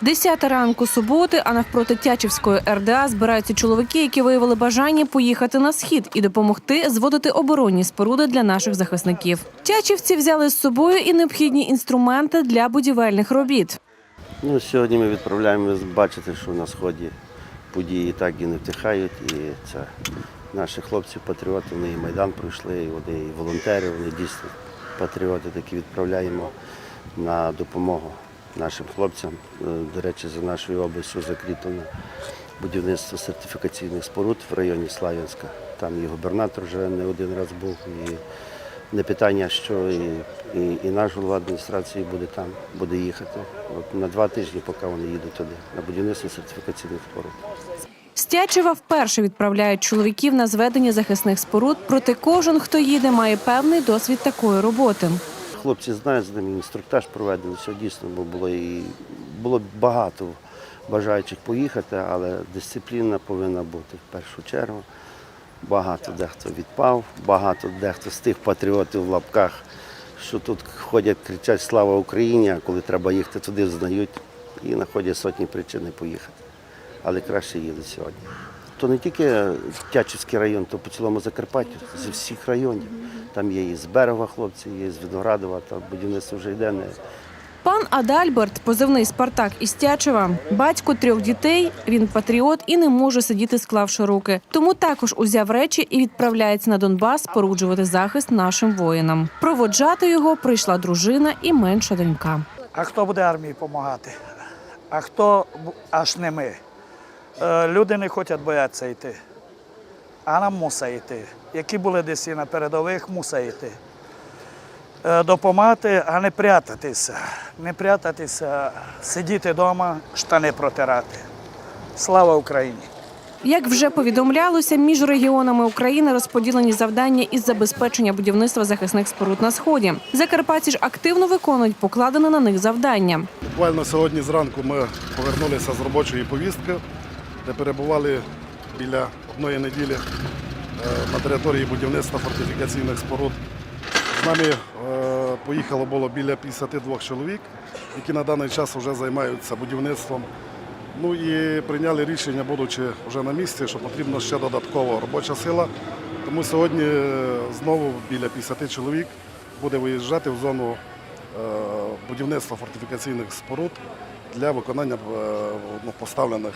Десята ранку суботи, а навпроти Тячівської РДА збираються чоловіки, які виявили бажання поїхати на схід і допомогти зводити оборонні споруди для наших захисників. Тячівці взяли з собою і необхідні інструменти для будівельних робіт. Ну, сьогодні ми відправляємо, ви бачите, що на сході події так і не втихають. І це наші хлопці, патріоти, вони і Майдан пройшли, і вони і волонтери, вони дійсно патріоти, такі відправляємо на допомогу нашим хлопцям. Е, До речі, за нашою областю закріплено будівництво сертифікаційних споруд в районі Слав'янська. Там і губернатор вже не один раз був. І не питання, що і, і, і наш голова адміністрації буде там, буде їхати. От на два тижні, поки вони їдуть туди, на будівництво сертифікаційних споруд. З Тячева вперше відправляють чоловіків на зведення захисних споруд, проте кожен, хто їде, має певний досвід такої роботи. Хлопці знають, з ними інструктаж проведений, все дійсно, бо було і було багато бажаючих поїхати, але дисципліна повинна бути в першу чергу. Багато дехто відпав, багато дехто з тих патріотів в лапках, що тут ходять, кричать Слава Україні, а коли треба їхати туди, знають і знаходять сотні причин не поїхати. Але краще їдуть сьогодні. То не тільки Тячівський район, то по цілому Закарпаттю, зі всіх районів. Там є і з берега хлопці, є і з Виноградова, там будівництво вже йде. Не... Пан Адальберт, позивний Спартак із Тячева, батько трьох дітей. Він патріот і не може сидіти, склавши руки. Тому також узяв речі і відправляється на Донбас споруджувати захист нашим воїнам. Проводжати його прийшла дружина і менша донька. А хто буде армії допомагати? А хто аж не ми? Е, Люди не хочуть боятися йти. А нам мусить йти. Які були десь і на передових, мусить йти. Е, Допомагати, а не прятатися. Не прятатися, сидіти вдома, штани протирати. Слава Україні! Як вже повідомлялося, між регіонами України розподілені завдання із забезпечення будівництва захисних споруд на сході. Закарпатці ж активно виконують покладене на них завдання. Буквально сьогодні зранку ми повернулися з робочої повістки, де перебували біля одної неділі е, на території будівництва фортифікаційних споруд. З нами е, поїхало було біля 52 чоловік, які на даний час вже займаються будівництвом. Ну і прийняли рішення, будучи вже на місці, що потрібна ще додаткова робоча сила. Тому сьогодні е, знову біля 50 чоловік буде виїжджати в зону е, будівництва фортифікаційних споруд для виконання е, ну, поставлених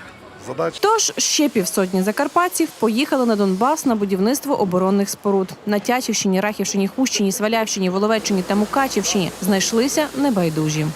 задач. Тож ще півсотні закарпатців поїхали на Донбас на будівництво оборонних споруд. На Тячівщині, Рахівщині, Хущині, Свалявщині, Воловеччині та Мукачівщині знайшлися небайдужі.